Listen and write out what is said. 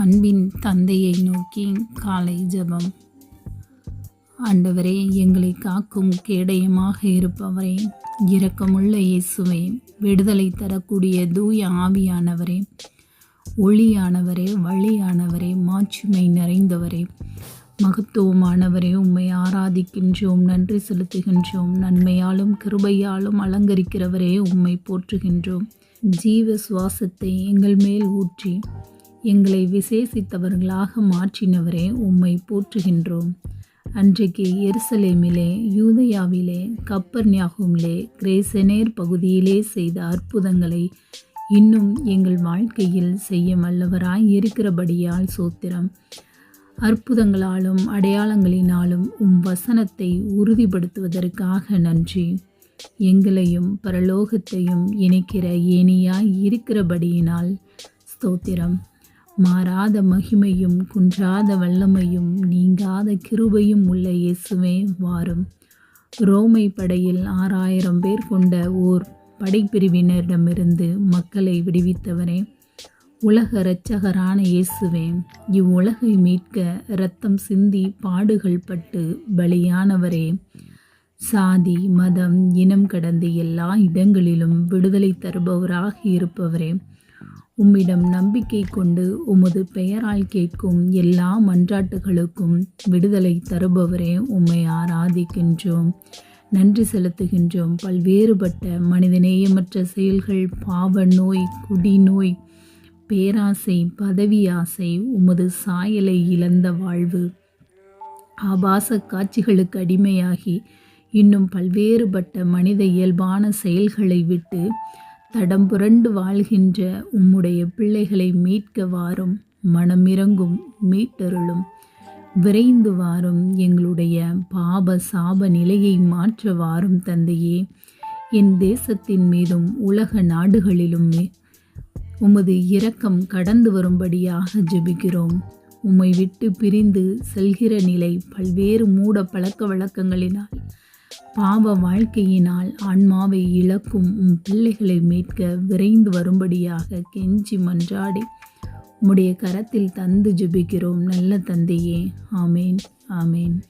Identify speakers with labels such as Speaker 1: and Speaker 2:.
Speaker 1: அன்பின் தந்தையை நோக்கி காலை ஜெபம். ஆண்டவரே எங்களை காக்கும் கேடயமாக இருப்பவரே இரக்கமுள்ள இயேசுவே விடுதலை தரக்கூடிய தூய ஆவியானவரே ஒளியானவரே வழியானவரே மாட்சிமை நிறைந்தவரே மகத்துவமானவரே உம்மை ஆராதிக்கின்றோம் நன்றி செலுத்துகின்றோம் நன்மையாலும் கிருபையாலும் அலங்கரிக்கிறவரே உம்மை போற்றுகின்றோம். ஜீவ சுவாசத்தை எங்கள் மேல் ஊற்றி எங்களை விசேஷித்தவர்களாக மாற்றினவரே உம்மை போற்றுகின்றோம். அன்றைக்கு எருசலேமிலே யூதயாவிலே கப்பர்ஞாகுமிலே கிரேசனேர் பகுதியிலே செய்த அற்புதங்களை இன்னும் எங்கள் வாழ்க்கையில் செய்ய வல்லவராய் இருக்கிறபடியால் சோத்திரம். அற்புதங்களாலும் அடையாளங்களினாலும் உம் வசனத்தை உறுதிப்படுத்துவதற்காக நன்றி. எங்களையும் பரலோகத்தையும் இணைக்கிற ஏனியாய் இருக்கிறபடியினால் ஸ்தோத்திரம். மாறாத மகிமையும் குன்றாத வல்லமையும் நீங்காத கிருபையும் உள்ள இயேசுவே வாரும். ரோமை படையில் ஆறாயிரம் பேர் கொண்ட ஓர் படைப்பிரிவினரிடமிருந்து மக்களை விடுவித்தவரே உலக இரட்சகரான இயேசுவே. இவ்வுலகை மீட்க இரத்தம் சிந்தி பாடுகள் பட்டு பலியானவரே. சாதி மதம் இனம் கடந்து எல்லா இடங்களிலும் விடுதலை தருபவராக இருப்பவரே. உம்மிடம் நம்பிக்கை கொண்டு உமது பெயரால் கேட்கும் எல்லா மன்றாட்டுகளுக்கும் விடுதலை தருபவரே உம்மை ஆராதிக்கின்றோம். நன்றி செலுத்துகின்றோம். பல்வேறுபட்ட மனிதநேயமற்ற செயல்கள் பாவ நோய் குடிநோய் பேராசை பதவி ஆசை உமது சாயலை இழந்த வாழ்வு ஆபாச காட்சிகளுக்கு அடிமையாகி இன்னும் பல்வேறுபட்ட மனித இயல்பான செயல்களை விட்டு தடம் புரண்டு வாழ்கின்ற உம்முடைய பிள்ளைகளை மீட்க வாரும் மனமிறங்கும் மீட்டருளும். விரைந்து வாரும் எங்களுடைய பாப சாப நிலையை மாற்ற வாரும் தந்தையே. என் தேசத்தின் மீதும் உலக நாடுகளிலும் உமது இரக்கம் கடந்து வரும்படியாக ஜெபிக்கிறோம். உம்மை விட்டு பிரிந்து செல்கிற நிலை பல்வேறு மூட பழக்க வழக்கங்களினால் பாவ வாழ்க்கையினால் ஆன்மாவை இழக்கும் உம் பிள்ளைகளை மீட்க விரைந்து வரும்படியாக கெஞ்சி மன்றாடி. உம்முடைய கரத்தில் தந்து ஜெபிக்கிறோம். நல்ல தந்தையே. ஆமேன். ஆமேன்.